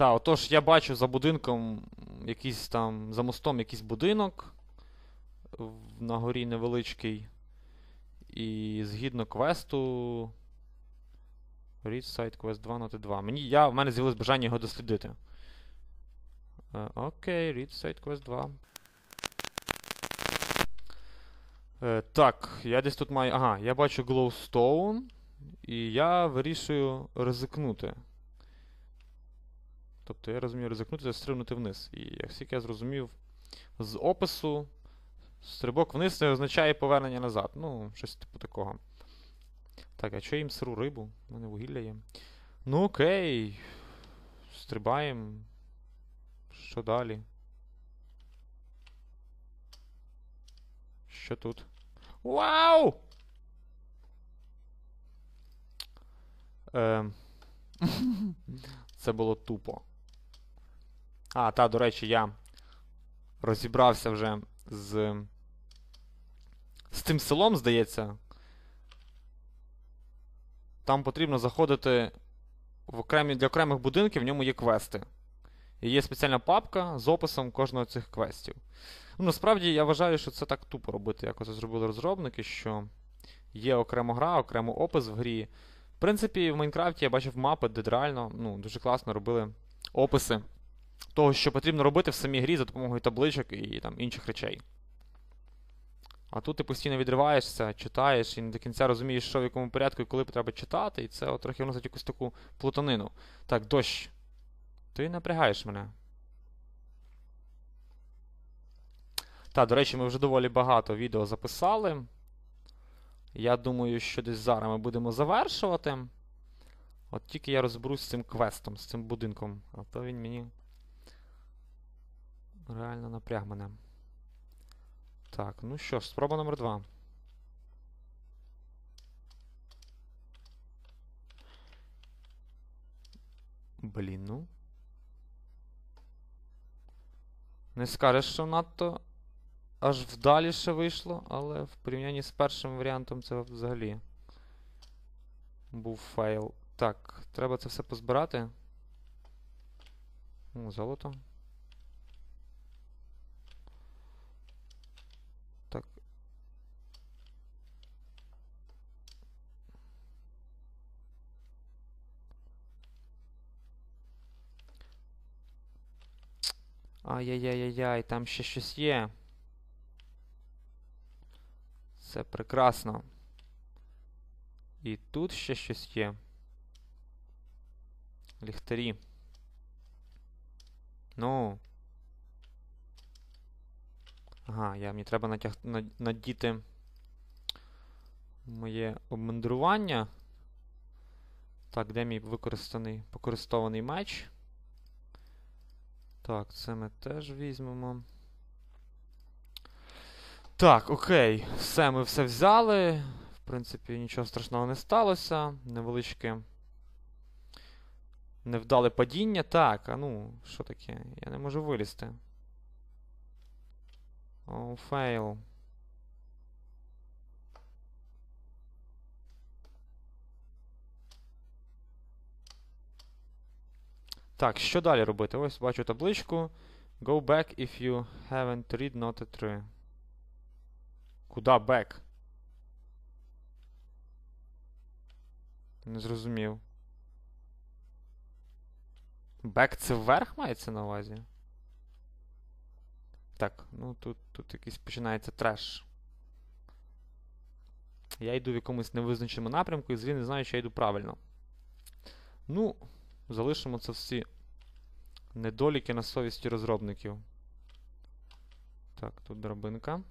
Та, отож, я бачу за будинком якийсь там, за мостом якийсь будинок. На горі невеличкий. І згідно квесту. Read site quest 2 на Т2. Мені, я, в мене з'явилось бажання його дослідити. Е, Окей, read site quest 2. Е, так, я десь тут маю. Ага, я бачу glowstone. І я вирішую ризикнути. Тобто я розумію ризикнути та стрибнути вниз. І як тільки я зрозумів з опису, стрибок вниз не означає повернення назад. Ну, щось типу такого. Так, а що їм сиру рибу? У мене вугілля є. Ну окей. Стрибаємо. Що далі? Що тут? Вау! Ем. Це було тупо. А, та, до речі, я розібрався вже з. З тим селом, здається. Там потрібно заходити в окремі, для окремих будинків, в ньому є квести. І є спеціальна папка з описом кожного цих квестів. Ну, насправді я вважаю, що це так тупо робити, як це зробили розробники, що є окрема гра, окремо опис в грі. В принципі, в Майнкрафті я бачив мапи, де реально ну, дуже класно робили описи того, що потрібно робити в самій грі за допомогою табличок і там, інших речей. А тут ти постійно відриваєшся, читаєш і не до кінця розумієш, що в якому порядку і коли треба читати, і це от трохи вносить якусь таку плутанину. Так, дощ. Ти напрягаєш мене. Так, до речі, ми вже доволі багато відео записали. Я думаю, що десь зараз ми будемо завершувати. От тільки я розберусь з цим квестом, з цим будинком. А то він мені реально напряг мене. Так, ну що ж, спроба номер два. Блін, ну. Не скажеш, що надто аж вдаліше вийшло, але в порівнянні з першим варіантом це взагалі був фейл. Так, треба це все позбирати. О, золото. Ай-яй-яй-яй-яй, там ще щось є. Це прекрасно. І тут ще щось є. Ліхтарі. Ну. Ага, я, мені треба натяг... над- надіти моє обмундрування. Так, де мій використаний покористований меч? Так, це ми теж візьмемо. Так, окей. Все, ми все взяли. В принципі, нічого страшного не сталося. Невеличке. Невдале падіння. Так, а ну, що таке? Я не можу вилізти. О, фейл. Так, що далі робити? Ось бачу табличку. Go back if you haven't read note 3. Куда back? Не зрозумів. Back це вверх мається на увазі? Так, ну тут, тут якийсь починається треш. Я йду в якомусь невизначеному напрямку і звідси не знаю, що я йду правильно. Ну, залишимо це всі недоліки на совісті розробників. Так, тут драбинка.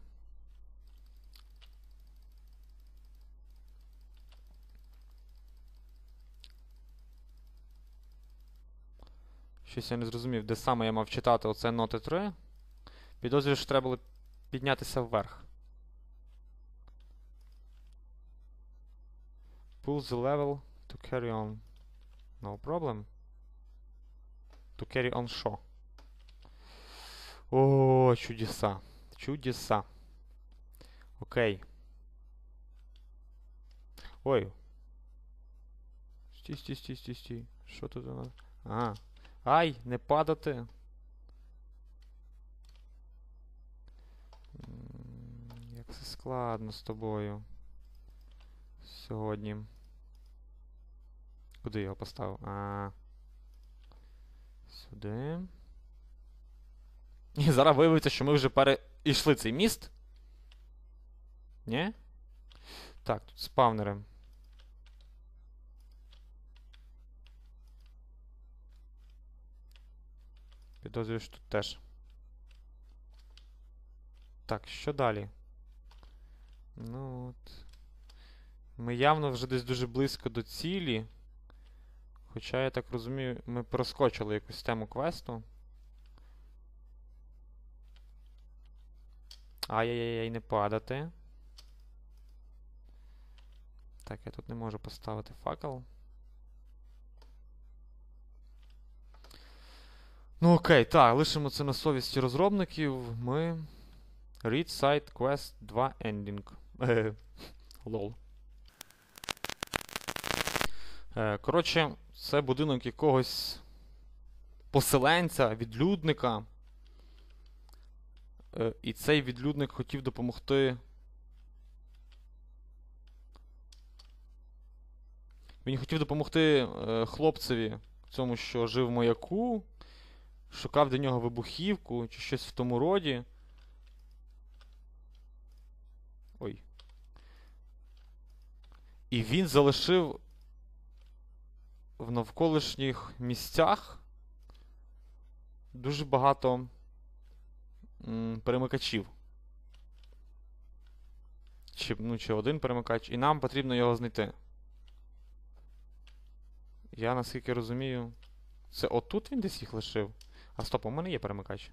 Щось я не зрозумів, де саме я мав читати оце ноти 3. Підозрюю, що треба було піднятися вверх. Pull the level to carry on. No problem. To carry on що? О, чудеса. Чудеса. Окей. Ой. Стій, стій, стій, стій, стій. Що тут у нас? Ага. Ай, не падати. Як це складно з тобою. Сьогодні. Куди я його поставив? А. Сюди. І зараз виявиться, що ми вже перейшли цей міст. Ні? Так, тут спавнери. Підозрюю, що тут теж. Так, що далі? Ну от. Ми явно вже десь дуже близько до цілі. Хоча, я так розумію, ми проскочили якусь тему квесту. Ай-яй-яй, не падати. Так, я тут не можу поставити факел. Ну окей, так, лишимо це на совісті розробників. Ми. Read Site Quest 2 Ending. Е, Лол. Е, Коротше, це будинок якогось поселенця, відлюдника. Е, І цей відлюдник хотів допомогти. Він хотів допомогти е, хлопцеві, цьому, що жив в маяку, шукав для нього вибухівку чи щось в тому роді. Ой. І він залишив в навколишніх місцях дуже багато перемикачів. Чи, ну, чи один перемикач, і нам потрібно його знайти. Я наскільки розумію. Це отут він десь їх лишив. А стоп, у мене є перемикач.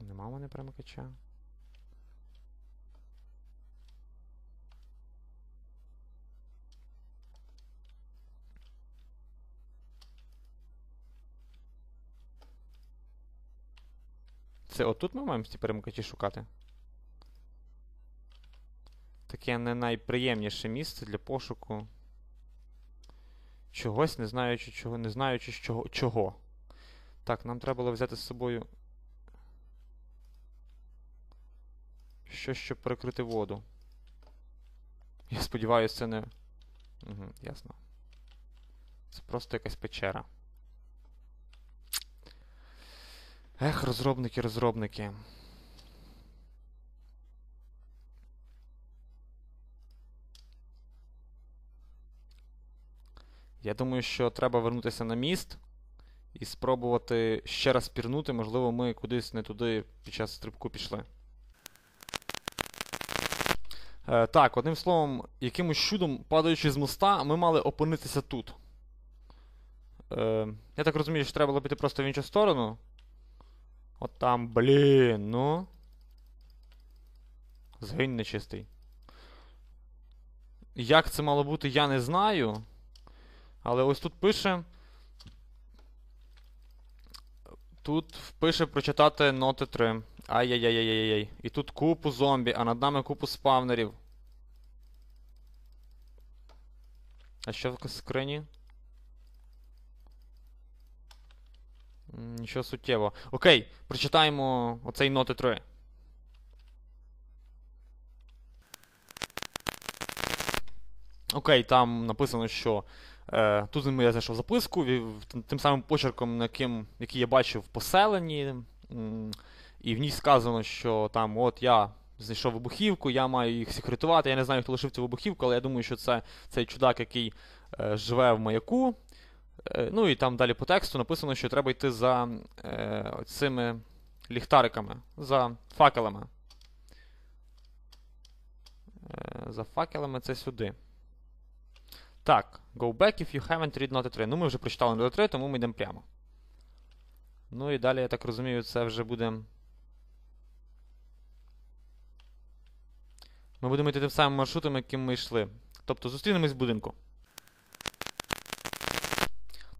Нема у мене перемикача. Це отут ми маємо ці перемикачі шукати? Таке не найприємніше місце для пошуку. Чогось, не знаючи чого, не знаючи чого. чого. Так, нам треба було взяти з собою. Щось, щоб перекрити воду. Я сподіваюся, це не. Угу, ясно. Це просто якась печера. Ех, розробники, розробники. Я думаю, що треба вернутися на міст і спробувати ще раз пірнути. Можливо, ми кудись не туди під час стрибку пішли. Е, так, одним словом, якимось чудом, падаючи з моста, ми мали опинитися тут. Е, я так розумію, що треба було піти просто в іншу сторону. От там, блін, ну. Згинь нечистий. Як це мало бути, я не знаю. Але ось тут пише. Тут пише прочитати ноти 3. Ай-яй-яй-яй-яй. І тут купу зомбі, а над нами купу спавнерів. А що в скрині? Нічого суттєвого. Окей, прочитаємо оцей ноти 3. Окей, там написано, що е, тут я знайшов записку тим самим почерком, яким, який я бачив в поселенні. І в ній сказано, що там от я знайшов вибухівку, я маю їх секретувати. Я не знаю, хто лишив цю вибухівку, але я думаю, що це цей чудак, який е, живе в маяку. Е, ну і там далі по тексту написано, що треба йти за е, цими ліхтариками, за факелами. Е, за факелами це сюди. Так, go back if you haven't read note 3. Ну, ми вже прочитали note 3, тому ми йдемо прямо. Ну і далі, я так розумію, це вже буде. Ми будемо йти тим самим маршрутом, яким ми йшли. Тобто зустрінемось в будинку.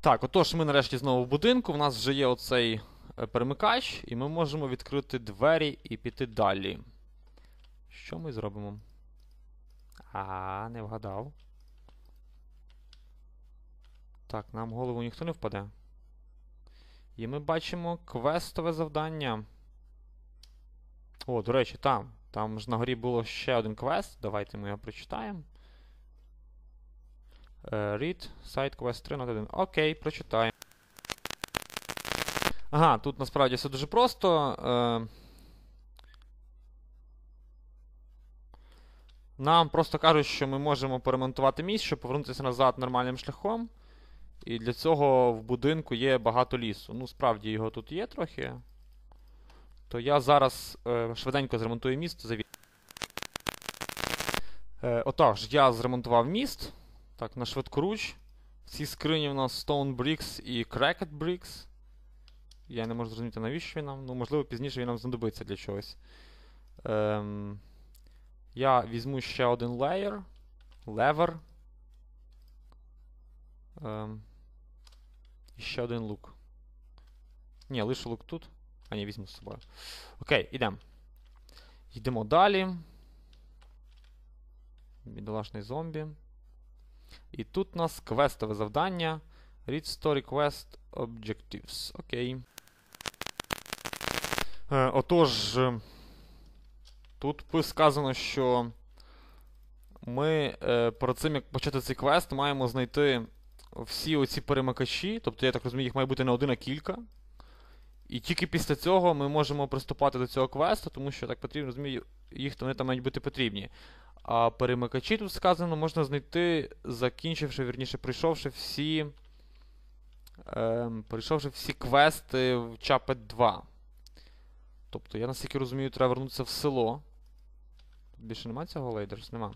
Так, отож, ми нарешті знову в будинку. У нас вже є оцей е, перемикач, і ми можемо відкрити двері і піти далі. Що ми зробимо? А, не вгадав. Так, нам голову ніхто не впаде. І ми бачимо квестове завдання. О, до речі, там. Там ж на горі було ще один квест. Давайте ми його прочитаємо. Е, Read, side quest 3.1. Окей, прочитаємо. Ага, тут насправді все дуже просто. Е, Нам просто кажуть, що ми можемо поремонтувати місць, щоб повернутися назад нормальним шляхом. І для цього в будинку є багато лісу. Ну, справді його тут є трохи. То я зараз е, швиденько зремонтую міст за Е, Отож, я зремонтував міст. Так, на швидкоруч. В цій скрині в нас Stone Bricks і Cracked Bricks. Я не можу зрозуміти, навіщо він нам. Ну, можливо, пізніше він нам знадобиться для чогось. Ем, я візьму ще один леєр. Левер. Ем, і ще один лук. Ні, лише лук тут. А, ні, візьму з собою. Окей, ідемо. Йдемо далі. Бідолашний зомбі. І тут у нас квестове завдання. Read Story Quest Objectives. Окей. Е, отож, е, тут сказано, що ми е, перед цим, як почати цей квест, маємо знайти всі оці перемикачі. Тобто, я так розумію, їх має бути не один, а кілька. І тільки після цього ми можемо приступати до цього квесту, тому що так потрібно, розумію, їх вони там мають бути потрібні. А перемикачі тут сказано, можна знайти, закінчивши, вірніше, пройшовши всі. Ем, пройшовши всі квести в Чапет 2. Тобто, я наскільки розумію, треба вернутися в село. Більше нема цього лейдерс? Нема.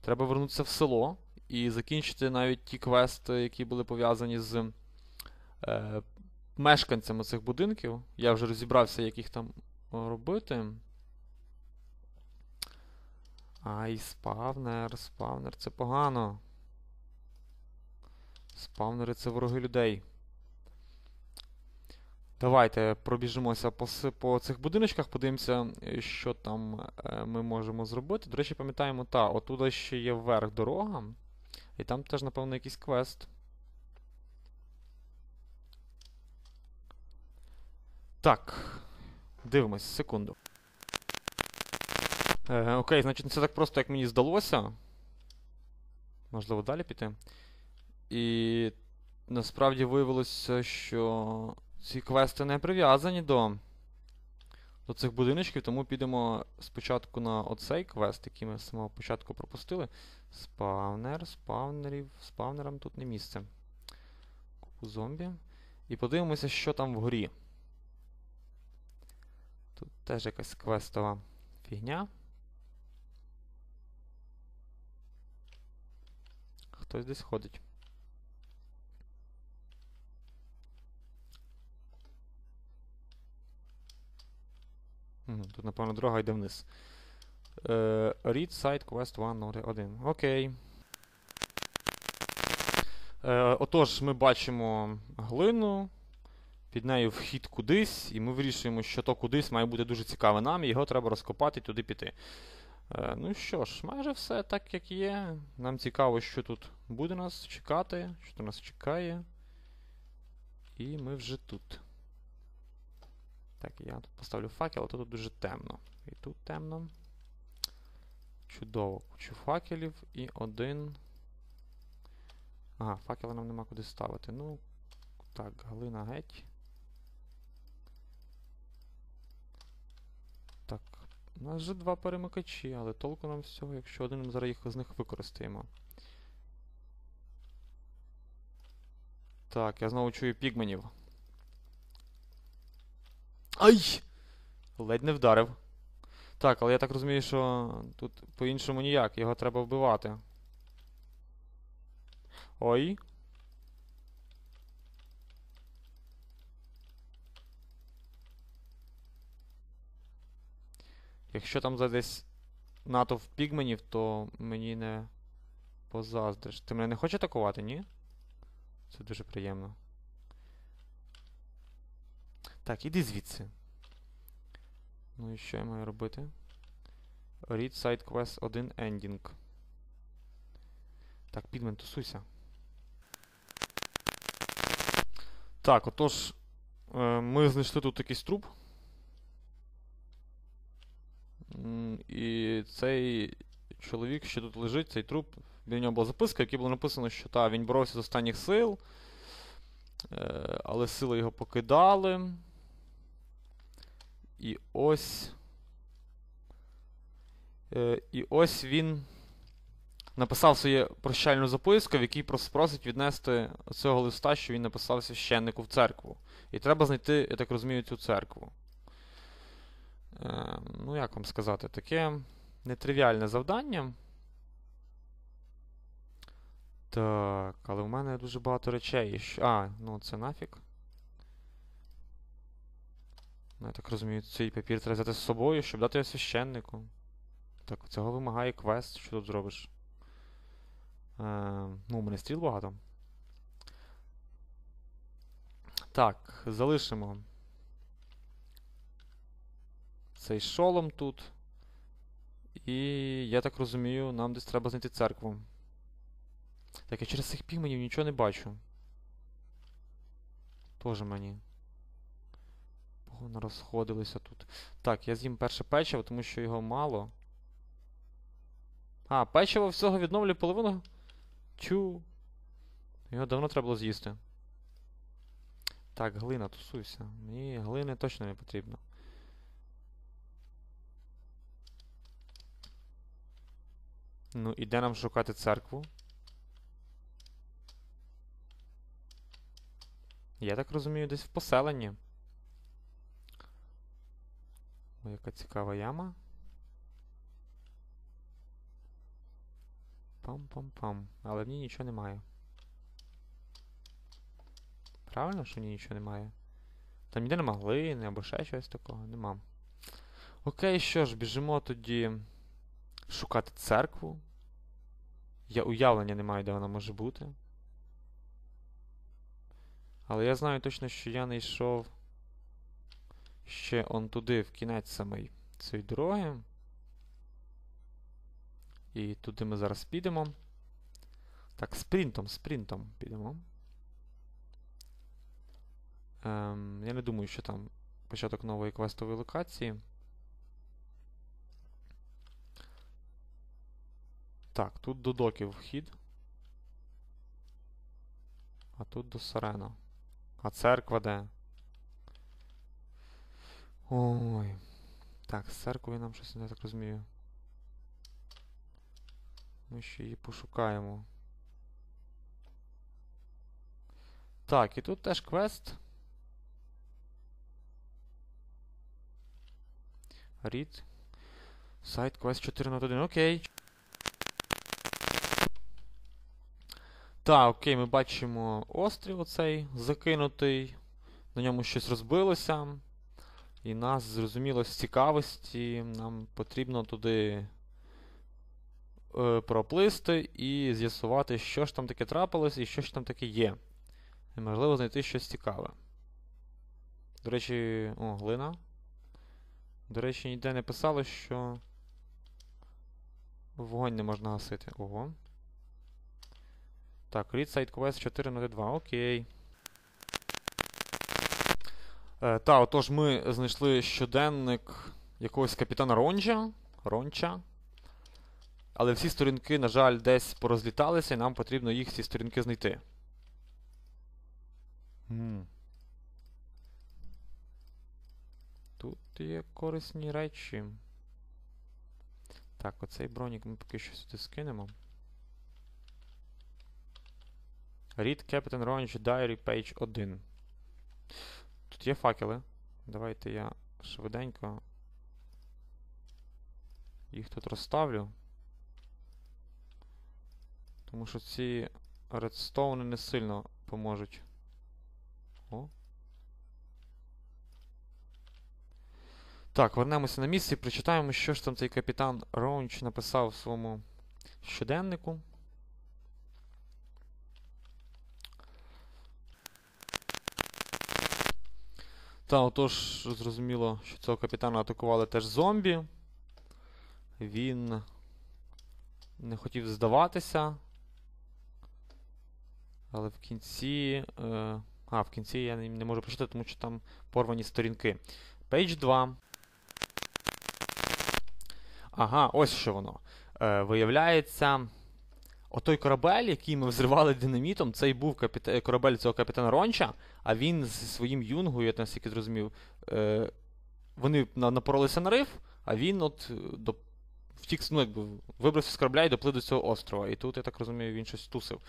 Треба вернутися в село і закінчити навіть ті квести, які були пов'язані з е, мешканцями цих будинків. Я вже розібрався, як їх там робити. Ай, спавнер, спавнер, це погано. Спавнери це вороги людей. Давайте пробіжимося по по цих будиночках, подивимося, що там е, ми можемо зробити. До речі, пам'ятаємо, та, отуда ще є вверх дорога. І там теж, напевно, якийсь квест. Так. Дивимось, секунду. Е, Окей, значить, не все так просто, як мені здалося. Можливо, далі піти. І насправді виявилося, що ці квести не прив'язані до до цих будиночків, тому підемо спочатку на оцей квест, який ми з самого початку пропустили. Спавнер, спавнерів, спавнерам тут не місце. Купу зомбі. І подивимося, що там вгорі. Тут теж якась квестова фігня. Хтось десь ходить. Тут, напевно, дорога йде вниз. Uh, read site quest 1 1. Окей. Uh, отож, ми бачимо глину. Під нею вхід кудись, і ми вирішуємо, що то кудись має бути дуже цікаве нам, і його треба розкопати і туди піти. Uh, ну що ж, майже все так, як є. Нам цікаво, що тут буде нас чекати, що тут нас чекає. І ми вже тут. Так, я тут поставлю факел, а тут дуже темно. І тут темно. Чудово. Кучу факелів і один. Ага, факела нам нема куди ставити. Ну, так, глина геть. Так, у нас вже два перемикачі, але толку нам всього, якщо один ми з них використаємо. Так, я знову чую пігменів. Ай! Ледь не вдарив. Так, але я так розумію, що тут по-іншому ніяк, його треба вбивати. Ой. Якщо там за десь натовп пігменів, то мені не позаздриш. Ти мене не хочеш атакувати, ні? Це дуже приємно. Так, іди звідси. Ну і що я маю робити? Read side quest 1 ending. Так, підмен, тусуйся. Так, отож, Е, Ми знайшли тут якийсь труп. І цей чоловік, що тут лежить, цей труп, біля нього була записка, в якій було написано, що та, він боровся з останніх сил, е, але сили його покидали. І ось. Е, І ось він написав свою прощальну записку, в якій прос- просить віднести цього листа, що він написав священнику в церкву. І треба знайти, я так розумію, цю церкву. Е, ну, як вам сказати, таке нетривіальне завдання. Так, але в мене дуже багато речей. А, ну це нафіг. Ну, я так розумію, цей папір треба взяти з собою, щоб дати священнику. Так, цього вимагає квест, що тут зробиш? Е, ну, у мене стріл багато. Так, залишимо цей шолом тут. І я так розумію, нам десь треба знайти церкву. Так, я через цих пігменів нічого не бачу. Тоже мені. Погано розходилися тут. Так, я з'їм перше печиво, тому що його мало. А, печиво всього відновлює половину. Чу. Його давно треба було з'їсти. Так, глина, тусуйся. Мені глини точно не потрібно. Ну, і де нам шукати церкву? Я так розумію, десь в поселенні. Ой, яка цікава яма. Пам-пам-пам. Але в ній нічого немає. Правильно, що в ній нічого немає? Там ніде нема глини або ще щось такого. Нема. Окей, що ж, біжимо тоді шукати церкву. Я уявлення не маю, де вона може бути. Але я знаю точно, що я не йшов ще он туди, в кінець самої цієї дороги. І туди ми зараз підемо. Так, спринтом, спринтом підемо. Ем, я не думаю, що там початок нової квестової локації. Так, тут до доків вхід. А тут до Сарена. А церква де? Ой. Так, з церквою нам щось не так розумію. Ми ще її пошукаємо. Так, і тут теж квест. Read. Сайт квест 401. Окей. Так, окей, ми бачимо острів оцей закинутий. На ньому щось розбилося. І нас, зрозуміло, з цікавості нам потрібно туди е, проплисти і з'ясувати, що ж там таке трапилось і що ж там таке є. І можливо знайти щось цікаве. До речі, о, глина. До речі, ніде не писало, що вогонь не можна гасити. Ого. Так, read site quest 402, окей. Е, та, отож, ми знайшли щоденник якогось капітана Ронджа. Ронча. Але всі сторінки, на жаль, десь порозліталися, і нам потрібно їх ці сторінки знайти. М. Тут є корисні речі. Так, оцей бронік ми поки що сюди скинемо. Read Captain Ronch Diary Page 1. Тут є факели. Давайте я швиденько їх тут розставлю. Тому що ці редстоуни не сильно поможуть. О. Так, вернемося на місце і прочитаємо, що ж там цей капітан Роунч написав в своєму щоденнику. Та, отож, зрозуміло, що цього капітана атакували теж зомбі. Він не хотів здаватися. Але в кінці е, А, в кінці я не, можу прочитати, тому що там порвані сторінки. Пейдж 2. Ага, ось що воно. Е, виявляється, отой корабель, який ми взривали динамітом, це і був капіта... корабель цього капітана Ронча, а він зі своїм юнгою, я наскільки зрозумів, е, вони напоролися на риф, а він от е, до... втік, ну, якби, вибрався з корабля і доплив до цього острова. І тут, я так розумію, він щось тусив.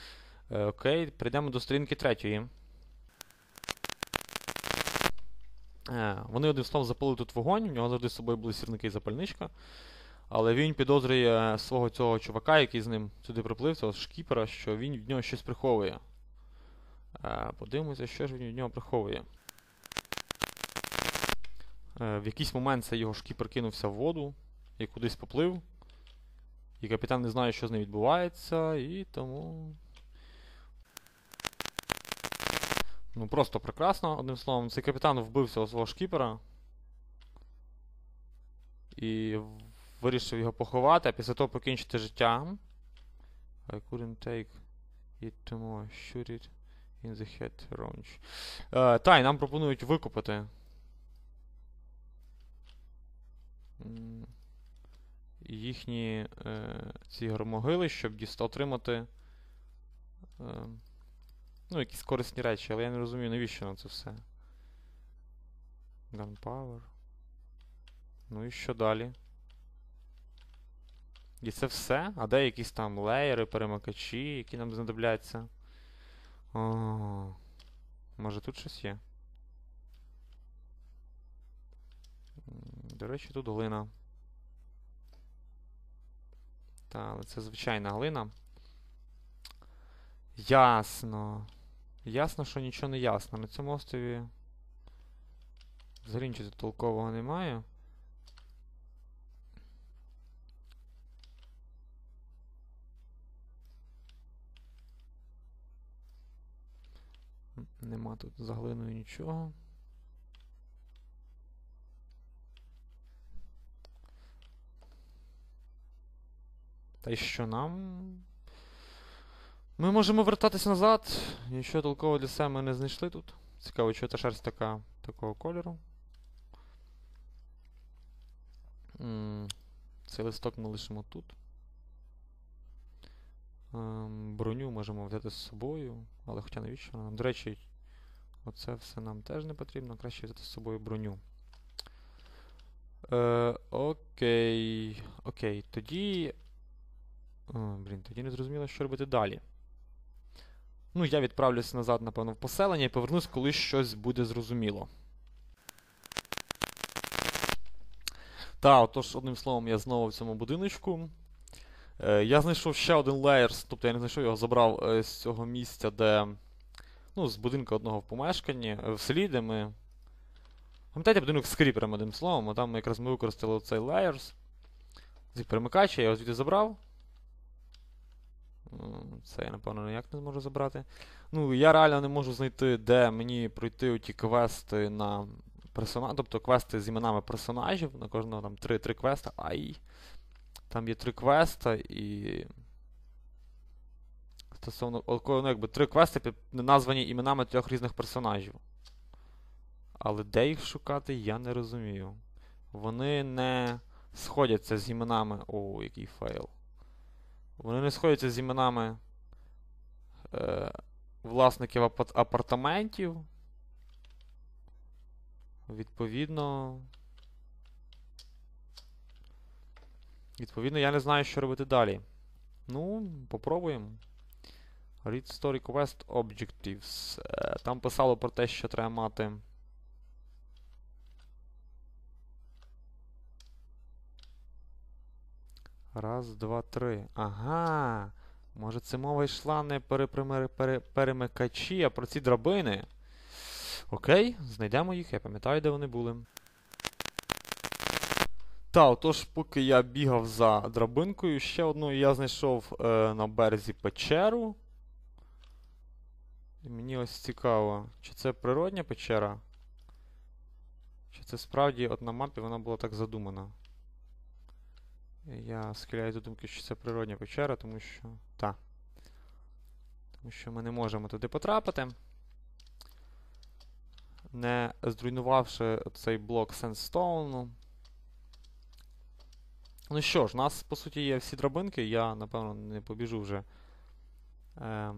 Е, окей, перейдемо до сторінки третьої. Е, вони одним словом запалили тут вогонь, у нього завжди з собою були сірники і запальничка. Але він підозрює свого цього чувака, який з ним сюди приплив, цього шкіпера, що він від нього щось приховує. Е, подивимося, що ж він від нього приховує. Е, в якийсь момент цей його шкіпер кинувся в воду і кудись поплив. І капітан не знає, що з ним відбувається, і тому. Ну, просто прекрасно, одним словом, цей капітан вбив цього свого шкіпера. І вирішив його поховати, а після того покінчити життя. I couldn't take it tomorrow. Shoot it in the head, Ronch. Е, та, і нам пропонують викопати. м, Їхні е, ці могили, щоб діста отримати. Е, ну, якісь корисні речі, але я не розумію, навіщо нам це все. Gunpowder. Ну і що далі? І це все? А де якісь там леєри, перемикачі, які нам знадобляться? О, може тут щось є? До речі, тут глина. Та, але це звичайна глина. Ясно. Ясно, що нічого не ясно. На цьому острові взагалі нічого толкового немає. Нема тут за глиною нічого. Та й що нам? Ми можемо вертатися назад. Нічого толкового для себе ми не знайшли тут. Цікаво, чого та шерсть така, такого кольору. Цей листок ми лишимо тут. Ем, Броню можемо взяти з собою, але хоча навіщо нам? До речі, оце все нам теж не потрібно. Краще взяти з собою броню. Е, окей. Окей. Тоді. О, блін, тоді не зрозуміло, що робити далі. Ну, я відправлюся назад, напевно, в поселення і повернусь, коли щось буде зрозуміло. Та, отож, одним словом, я знову в цьому будиночку. Е, я знайшов ще один леєрс, тобто я не знайшов його, забрав е, з цього місця, де. Ну, з будинку одного в помешканні, е, в селі, де ми. Пам'ятаєте будинок з кріперами, одним словом, а там якраз ми використали цей леєрс. Цей перемикач, я його звідти забрав. Це я, напевно, ніяк не зможу забрати. Ну, я реально не можу знайти, де мені пройти оті квести на персонаж, тобто квести з іменами персонажів. На кожного там 3, квеста. Ай. Там є три квеста і. Стосовно. Ну, якби три квести названі іменами трьох різних персонажів. Але де їх шукати, я не розумію. Вони не сходяться з іменами. О, який фейл. Вони не сходяться з іменами е, власників апа- апартаментів. Відповідно. Відповідно, я не знаю, що робити далі. Ну, попробуємо. Read Story Quest Objectives. Е, Там писало про те, що треба мати. Раз, два, три. Ага. Може, це мова йшла не пере, пере, пере, перемикачі, а про ці драбини. Окей, знайдемо їх, я пам'ятаю, де вони були. Та, отож, поки я бігав за драбинкою, ще одну я знайшов е, на березі печеру. І мені ось цікаво, чи це природня печера? Чи це справді от на мапі вона була так задумана? Я схиляю до думки, що це природня печера, тому що. Так. Тому що ми не можемо туди потрапити. не зруйнувавши цей блок Sandstone. Ну що ж, у нас, по суті, є всі драбинки. Я, напевно, не побіжу вже е,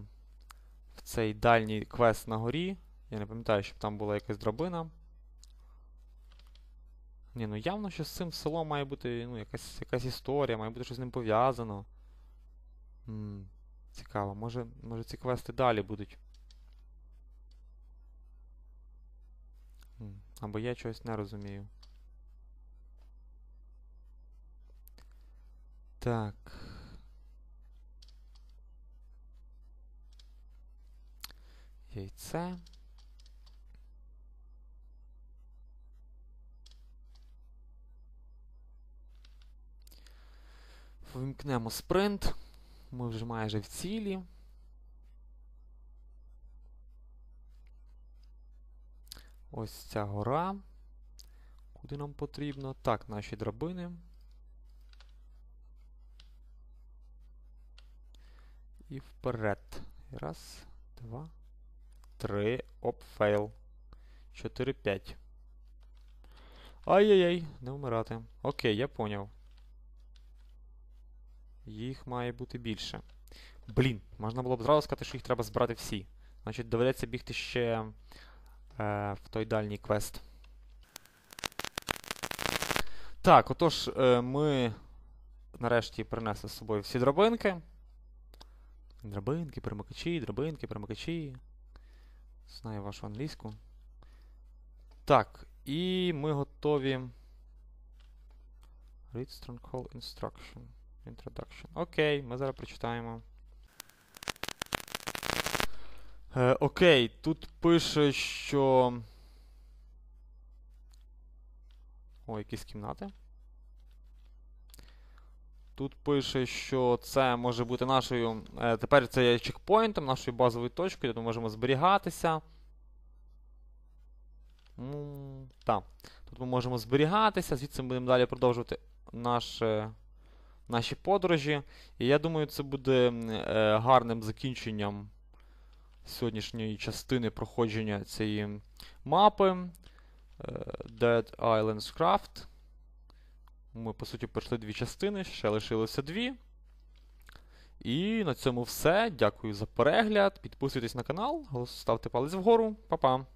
цей дальній квест на горі. Я не пам'ятаю, щоб там була якась драбина. Ні, ну явно, що з цим селом має бути ну, якась, якась історія, має бути щось з ним пов'язано. Цікаво, може, може ці квести далі будуть. М, Або я чогось не розумію. Так. Яйце. Вимкнемо спринт. Ми вже майже в цілі. Ось ця гора. Куди нам потрібно? Так, наші драбини. І вперед. Раз, два, три. Оп, фейл. Чотири, п'ять. Ай-яй-яй, не вмирати. Окей, я поняв. Їх має бути більше. Блін, можна було б зразу сказати, що їх треба збирати всі. Значить, доведеться бігти ще е, в той дальній квест. Так, отож, е, ми нарешті принесли з собою всі драбинки. Драбинки, перемикачі, драбинки, перемикачі. Знаю вашу англійську. Так, і ми готові. Read Stronghold Instruction. Introduction. Окей, ми зараз прочитаємо. Е, окей, тут пише, що. О, якісь кімнати. Тут пише, що це може бути нашою. Е, тепер це є чекпоінтом, нашою базовою точкою, де ми можемо зберігатися. Так. Тут ми можемо зберігатися, звідси ми будемо далі продовжувати наші подорожі. І я думаю, це буде е, гарним закінченням сьогоднішньої частини проходження цієї мапи е, Dead Islands Craft. Ми, по суті, пройшли дві частини, ще лишилося дві. І на цьому все. Дякую за перегляд. Підписуйтесь на канал, ставте палець вгору. Па-па!